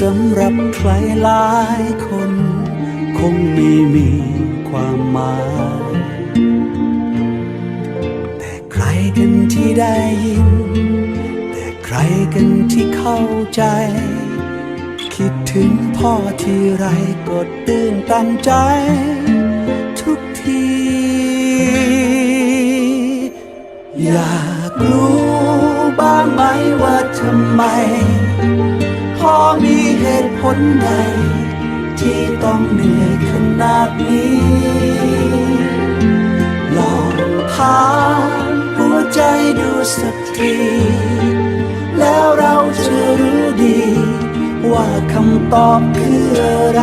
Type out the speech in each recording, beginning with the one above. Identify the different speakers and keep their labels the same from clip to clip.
Speaker 1: สำหรับใครหลายคน คงไม่มีความหมาย แต่ใครกันที่ได้ยิน แต่ใครกันที่เข้าใจ คิดถึงพ่อที่ไรก็ตื่นตันใจ ทุกที อยากรู้บ้างไหมว่าทำไมพ่อมี ตุผลใด ที่ต้องเหนื่อยขนาดนี้ ลองถามหัวใจดูสักทีแล้วเราจะรู้ดี ว่าคำตอบคืออะไร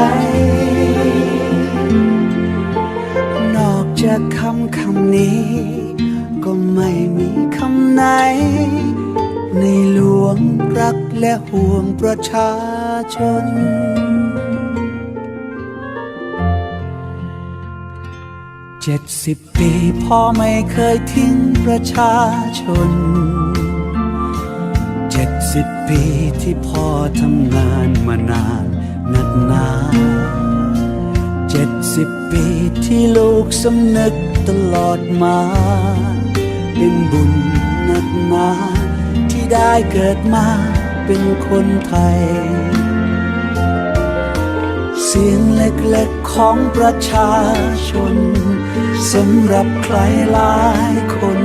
Speaker 1: นอกจากคำคำนี้ ก็ไม่มีคำไหน ในหลวงรักและห่วงประชา ชน เจ็ดสิบปีพ่อไม่เคยทิ้งประชาชน เจ็ดสิบปีที่พ่อทำงานมานานนักหนาเจ็ดสิบปีที่ลูกสำนึกตลอดมา เป็นบุญนักหนาที่ได้เกิดมาเป็นคนไทย ล็กๆของประชาชนสำหรับใครหลายคน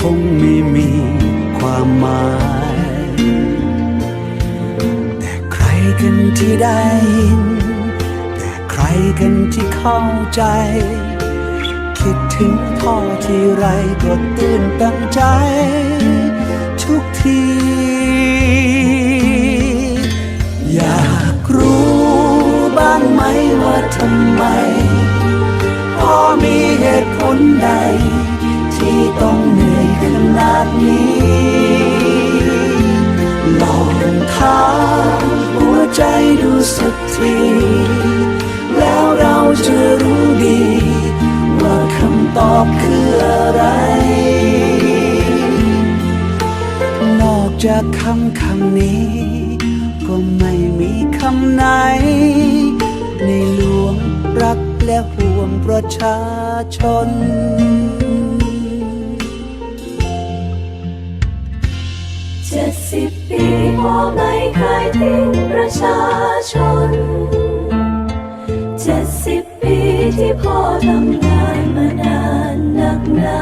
Speaker 1: คงไม่มีความหมาย แต่ใครกันที่ได้ยิน แต่ใครกันที่เข้าใจ คิดถึงพ่อที่ไรก็ตื่นตันใจ ทุกที ตุผลใด ที่ต้องเหนื่อยขนาดนี้ลองถามหัวใจดูสักที แล้วเราจะรู้ดี ว่าคำตอบคืออะไร นอกจากคำคำนี้ ก็ไม่มีคำไหน ในหลวงรักและห่ว ประชาชน
Speaker 2: เจ็ดสิบปีพ่อไม่เคยทิ้งประชาชน เจ็ดสิบปีที่พ่อทำงานมานานนักหนา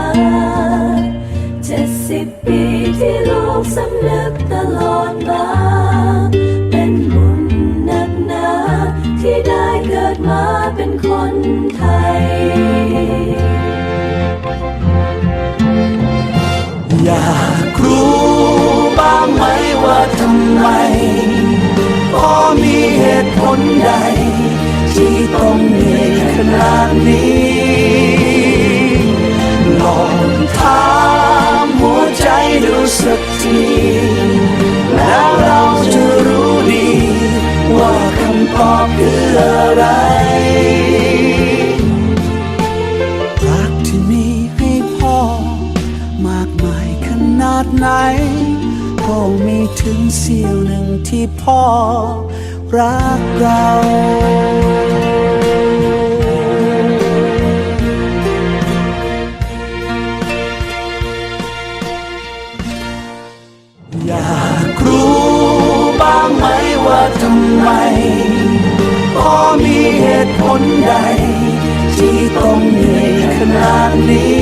Speaker 2: เจ็ดสิบปีที่ลูกสำนึก
Speaker 1: รู้บ้างไหมว่าทำไมพ่อมีเหตุผลใด ที่ต้องเหนื่อยขนาดนี้ ดไหน ก็มีถึงเสี้ยวหนึ่งที่พ่อรักเราอยากรู้บ้างไหมว่าทำไมพ่อมีเหตุผลใด ที่ต้องเหนื่อยขนาดนี้